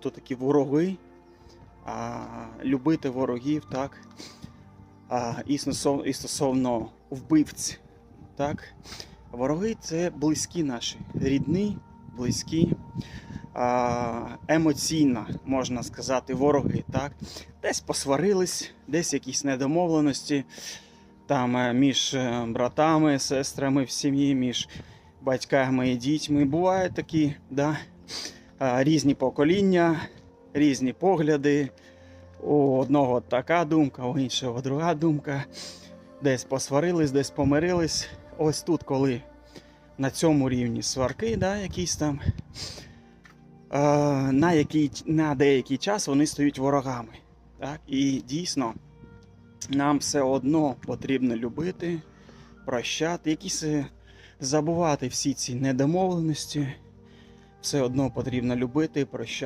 хто такі вороги, а, любити ворогів, так, а, і, стосовно, і стосовно вбивць. Так. Вороги це близькі наші, рідні, близькі, а, емоційно, можна сказати, вороги. Так. Десь посварились, десь якісь недомовленості там е, між е, братами, сестрами в сім'ї, між батьками і дітьми. Бувають такі, да, різні покоління, різні погляди. У одного така думка, у іншого друга думка. Десь посварились, десь помирились. Ось тут, коли на цьому рівні сварки, да, якісь там, на, який, на деякий час вони стають ворогами. Так? І дійсно, нам все одно потрібно любити, прощати, якісь е, забувати всі ці недомовленості. Все одно потрібно любити, прощати.